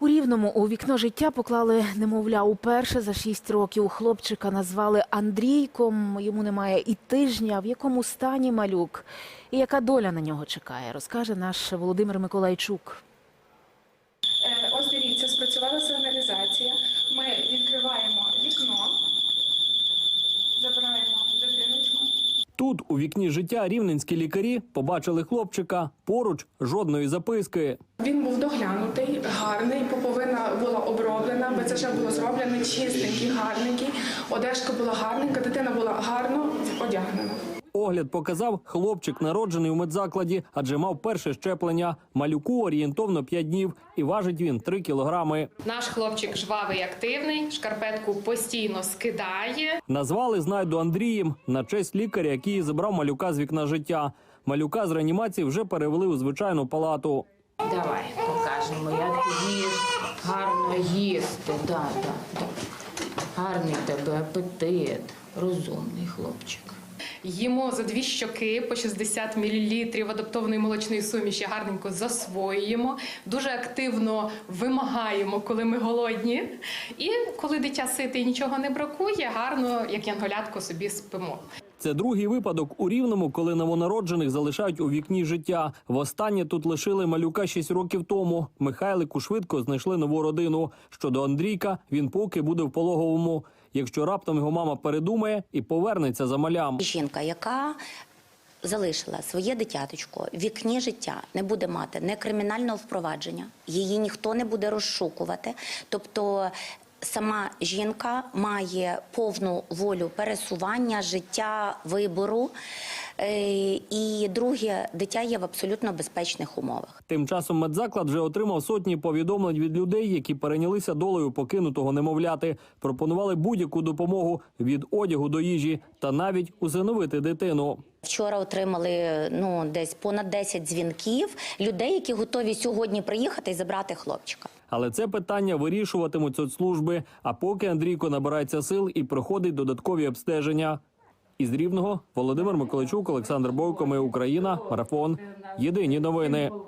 У Рівному у вікно життя поклали немовля уперше за шість років. Хлопчика назвали Андрійком. Йому немає і тижня. В якому стані малюк і яка доля на нього чекає, розкаже наш Володимир Миколайчук. Тут, у вікні життя, рівненські лікарі побачили хлопчика. Поруч жодної записки. Він був доглянутий, гарний, поповина була оброблена, БЦЖ було зроблено, чистенький, гарненький. Одежка була гарненька, дитина була гарно одягнена. Огляд показав, хлопчик народжений у медзакладі, адже мав перше щеплення. Малюку орієнтовно 5 днів і важить він 3 кілограми. Наш хлопчик жвавий, активний, шкарпетку постійно скидає. Назвали знайду Андрієм на честь лікаря, який забрав малюка з вікна життя. Малюка з реанімації вже перевели у звичайну палату. Давай покажемо, як ти їш гарно їсти. Да, да, да. Гарний тебе апетит, розумний хлопчик. Їмо за дві щоки по 60 мл адаптованої молочної суміші. Гарненько засвоюємо. Дуже активно вимагаємо, коли ми голодні. І коли дитя сите і нічого не бракує, гарно, як янголятко, собі спимо. Це другий випадок у рівному, коли новонароджених залишають у вікні життя. Востаннє тут лишили малюка 6 років тому. Михайлику швидко знайшли нову родину. Щодо Андрійка, він поки буде в пологовому. Якщо раптом його мама передумає і повернеться за малям. Жінка, яка залишила своє дитяточко в вікні життя, не буде мати не кримінального впровадження, її ніхто не буде розшукувати. Тобто сама жінка має повну волю пересування, життя, вибору. Е, І друге, дитя є в абсолютно безпечних умовах. Тим часом медзаклад вже отримав сотні повідомлень від людей, які перейнялися долею покинутого немовляти. Пропонували будь-яку допомогу від одягу до їжі та навіть усиновити дитину. Вчора отримали ну десь понад 10 дзвінків людей, які готові сьогодні приїхати і забрати хлопчика. Але це питання вирішуватимуть соцслужби. А поки Андрійко набирається сил і проходить додаткові обстеження. Із рівного Володимир Миколайчук, Олександр Бойко, Ми Україна, марафон. Єдині новини.